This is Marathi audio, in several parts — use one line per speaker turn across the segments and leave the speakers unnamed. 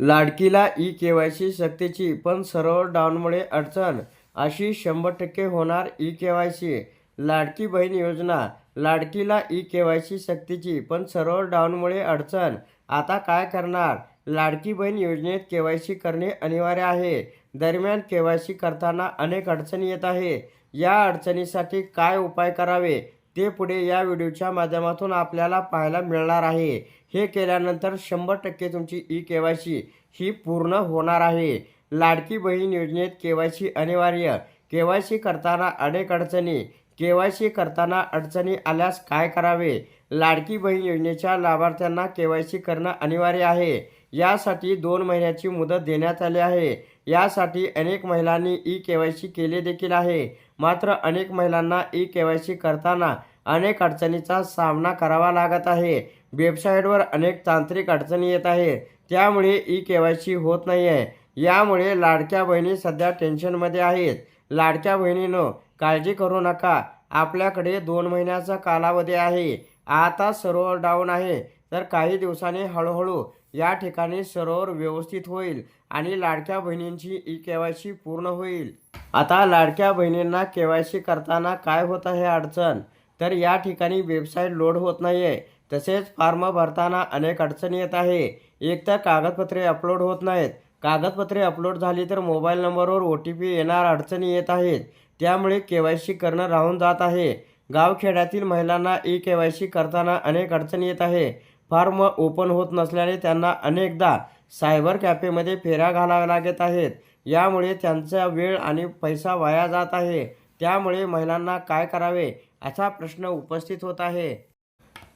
लाडकीला ई के वाय सी सक्तीची पण सर्व्हर डाऊनमुळे अडचण. अशी शंभर टक्के होणार E K Y C Ladki Bahin Yojana. लाडकीला E K Y C सक्तीची पण सर्व्हर डाऊनमुळे अडचण. आता काय करणार? लाडकी बहीण योजनेत के वाय सी करणे अनिवार्य आहे. दरम्यान के वाय सी करताना अनेक अडचणी येत आहे. या अडचणीसाठी काय उपाय करावे? ते पुढे या व्हिडिओच्या माध्यमातून आपल्याला पाहायला मिळणार आहे. हे केल्यानंतर शंभर टक्के तुमची ई के वाय सी ही पूर्ण होणार आहे. लाडकी बहीण योजनेत के वाय सी अनिवार्य. के वाय सी करताना अनेक अडचणी. के वाय सी करताना अडचणी आल्यास काय करावे? लाडकी बहीण योजनेच्या लाभार्थ्यांना के वाय सी करणं अनिवार्य आहे. यासाठी दोन महिन्याची मुदत देण्यात आली आहे. यासाठी अनेक महिलांनी ई के वाय सी केले देखील आहे. मात्र अनेक महिलांना ई के वाय सी करताना अनेक अडचणीचा सामना करावा लागत आहे. वेबसाईटवर अनेक तांत्रिक अडचणी येत आहे त्यामुळे ई के वाय सी होत नाही आहे यामुळे लाडक्या बहिणी सध्या टेन्शनमध्ये आहेत. लाडक्या बहिणीनं काळजी करू नका. आपल्याकडे दोन महिन्याचा कालावधी आहे. आता सर्व डाऊन आहे. तर काही दिवसांनी हळूहळू या ठिकाणी सरोवर व्यवस्थित होईल आणि लाडक्या बहिणींची ई के वाय सी पूर्ण होईल. आता लाडक्या बहिणींना के वाय सी करताना काय होत आहे अडचण? तर या ठिकाणी वेबसाईट लोड होत नाही आहे तसेच फॉर्म भरताना अनेक अडचणी येत आहे. एक तर कागदपत्रे अपलोड होत नाहीत. कागदपत्रे अपलोड झाली तर मोबाईल नंबरवर ओ टी पी येणार अडचणी येत आहेत. त्यामुळे के वाय सी करणं राहून जात आहे. गावखेड्यातील महिलांना ई के वाय सी करताना अनेक अडचणी येत आहे. फॉर्म ओपन होत नसल्याने त्यांना अनेकदा सायबर कॅफेमध्ये फेऱ्या घालाव्या लागत आहेत. यामुळे त्यांचा वेळ आणि पैसा वाया जात आहे. त्यामुळे महिलांना काय करावे असा प्रश्न उपस्थित होत आहे.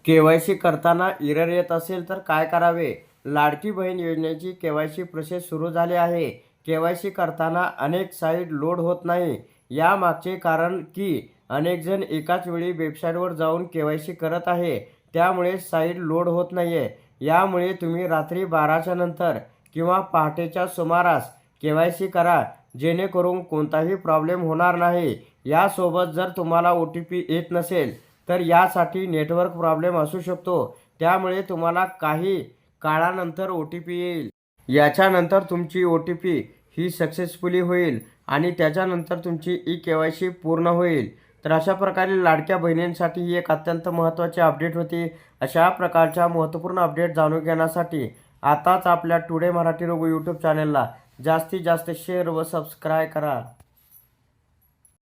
के वाय सी करताना इरर येत असेल तर काय करावे? लाडकी बहीण योजनेची के वाय सी प्रोसेस सुरू झाली आहे. के वाय सी करताना अनेक साईट लोड होत नाही. यामागचे कारण की अनेकजण एकाच वेळी वेबसाईटवर जाऊन के वाय सी करत आहे. त्यामुळे साईड लोड होत नाही आहे यामुळे तुम्ही रात्री बाराच्या नंतर किंवा पहाटेच्या सुमारास के वाय सी करा जेणेकरून कोणताही प्रॉब्लेम होणार नाही. यासोबत जर तुम्हाला ओ टी पी येत नसेल तर यासाठी नेटवर्क प्रॉब्लेम असू शकतो. त्यामुळे तुम्हाला काही काळानंतर ओ टी पी येईल. याच्यानंतर तुमची ओ टी पी ही सक्सेसफुली होईल आणि त्याच्यानंतर तुमची ई के वाय सी पूर्ण होईल. तर अशा प्रकारे लाडक्या बहिणींसाठी ही एक अत्यंत महत्त्वाची अपडेट होती. अशा प्रकारच्या महत्त्वपूर्ण अपडेट जाणून घेण्यासाठी आताच आपल्या टुडे मराठी रोगो यूट्यूब चॅनलला जास्तीत जास्त शेअर व सबस्क्राईब करा.